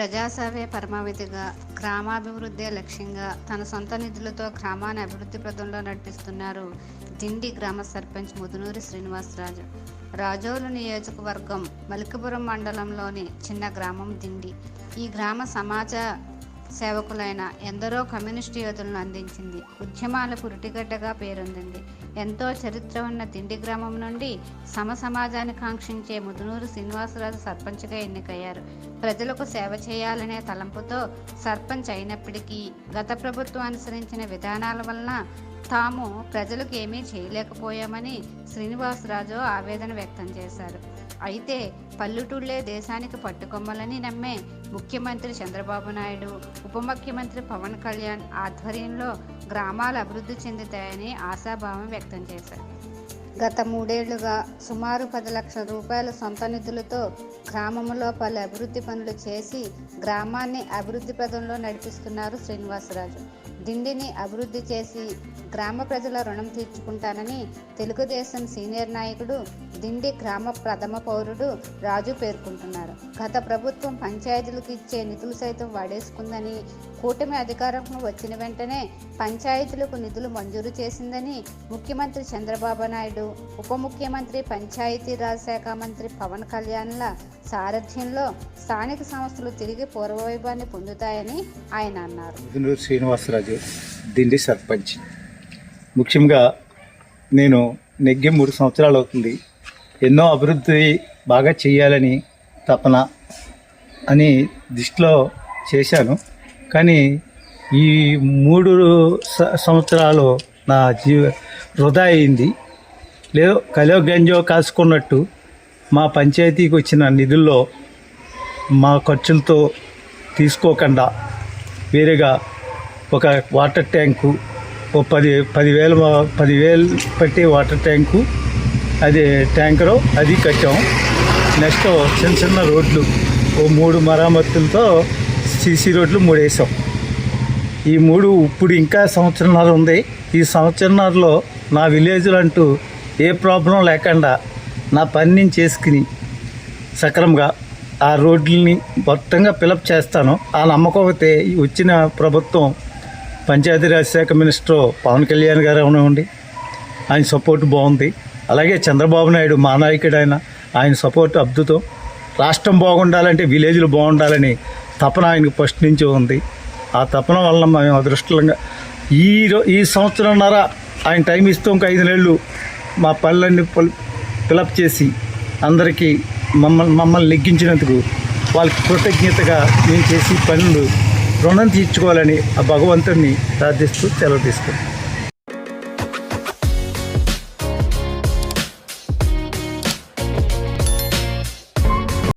ప్రజాసేవే పరమావధిగా గ్రామాభివృద్ధే లక్ష్యంగా తన సొంత నిధులతో గ్రామాన్ని అభివృద్ధి పథంలో నడిపిస్తున్నారు దిండి గ్రామ సర్పంచ్ ముదునూరి శ్రీనివాసరాజు. రాజోలు నియోజకవర్గం మలికపురం మండలంలోని చిన్న గ్రామం దిండి. ఈ గ్రామ సమాజ సేవకులైన ఎందరో కమ్యూనిస్టు యోధులను అందించింది. ఉద్యమాల రుటిగడ్డగా పేరొందింది. ఎంతో చరిత్ర ఉన్న తిండి గ్రామం నుండి సమ సమాజాన్ని కాంక్షించే ముదునూరు శ్రీనివాసరాజు సర్పంచ్గా ఎన్నికయ్యారు. ప్రజలకు సేవ చేయాలనే తలంపుతో సర్పంచ్ అయినప్పటికీ గత ప్రభుత్వం అనుసరించిన విధానాల వలన తాము ప్రజలకు ఏమీ చేయలేకపోయామని శ్రీనివాసరాజు ఆవేదన వ్యక్తం చేశారు. అయితే పల్లెటూళ్ళే దేశానికి పట్టుకొమ్మలని నమ్మే ముఖ్యమంత్రి చంద్రబాబు నాయుడు ఉప ముఖ్యమంత్రి పవన్ కళ్యాణ్ ఆధ్వర్యంలో గ్రామాలు అభివృద్ధి చెందుతాయని ఆశాభావం వ్యక్తం చేశారు. గత మూడేళ్ళుగా సుమారు పది లక్షల రూపాయల సొంత నిధులతో గ్రామంలో పలు అభివృద్ధి పనులు చేసి గ్రామాన్ని అభివృద్ధి పదంలో నడిపిస్తున్నారు శ్రీనివాసరాజు. దిండిని అభివృద్ధి చేసి గ్రామ ప్రజల రుణం తీర్చుకుంటానని తెలుగుదేశం సీనియర్ నాయకుడు దిండి గ్రామ ప్రథమ పౌరుడు రాజు పేర్కొంటున్నారు. గత ప్రభుత్వం పంచాయతీలకు ఇచ్చే నిధులు సైతం వాడేసుకుందని కూటమి అధికారంలో వచ్చిన వెంటనే పంచాయతీలకు నిధులు మంజూరు చేసిందని ముఖ్యమంత్రి చంద్రబాబు నాయుడు ఉప ముఖ్యమంత్రి పంచాయతీరాజ్ శాఖ మంత్రి పవన్ కళ్యాణ్ల సారథ్యంలో స్థానిక సంస్థలు తిరిగి పూర్వవైభవాన్ని పొందుతాయని ఆయన అన్నారు. శ్రీనివాసరాజు దిండి సర్పంచ్. ముఖ్యంగా నేను నెగ్గి మూడు సంవత్సరాలు అవుతుంది. ఎన్నో అభివృద్ధి బాగా చేయాలని తపన అని దృష్టిలో చేశాను. కానీ ఈ మూడు స- సంవత్సరాలు నా జీవ వృధా అయింది. లేదో కలియో గంజో కాసుకున్నట్టు మా పంచాయతీకి వచ్చిన నిధుల్లో మా ఖర్చులతో తీసుకోకుండా వేరేగా ఒక వాటర్ ట్యాంకు ఓ పది పదివేల పదివేలు పట్టే వాటర్ ట్యాంకు అది ట్యాంకరు అది కట్టాం. నెక్స్ట్ చిన్న చిన్న రోడ్లు ఓ మూడు మరామతులతో సీసీ రోడ్లు మూడు వేసాం ఈ మూడు ఇప్పుడు ఇంకా సంవత్సరంన్నర ఉంది. ఈ సంవత్సరంన్నరలో నా విలేజ్లు అంటూ ఏ ప్రాబ్లం లేకుండా నా పని నేను చేసుకుని సక్రమంగా ఆ రోడ్లని మొత్తంగా ఫిలప్ చేస్తాను. ఆ నమ్మకం అయితే వచ్చిన ప్రభుత్వం పంచాయతీరాజ్ శాఖ మినిస్టర్ పవన్ కళ్యాణ్ గారు అవనివ్వండి ఆయన సపోర్ట్ బాగుంది. అలాగే చంద్రబాబు నాయుడు మా నాయకుడు ఆయన ఆయన సపోర్ట్ అద్భుతం. రాష్ట్రం బాగుండాలంటే విలేజ్లు బాగుండాలని తపన ఆయనకు ఫస్ట్ నుంచి ఉంది. ఆ తపన వలన మేము అదృష్టంగా ఈ ఈ సంవత్సరంన్నర ఆయన టైం ఇస్తూ ఇంకా ఐదు నెలలు మా పనులన్నీ ఫిలప్ చేసి అందరికీ మమ్మల్ని మమ్మల్ని నెగ్గించినందుకు వాళ్ళకి కృతజ్ఞతగా మేము చేసి పనులు రుణం తీర్చుకోవాలని ఆ భగవంతుడిని ప్రార్థిస్తూ సెలవు తీసుకుంటాం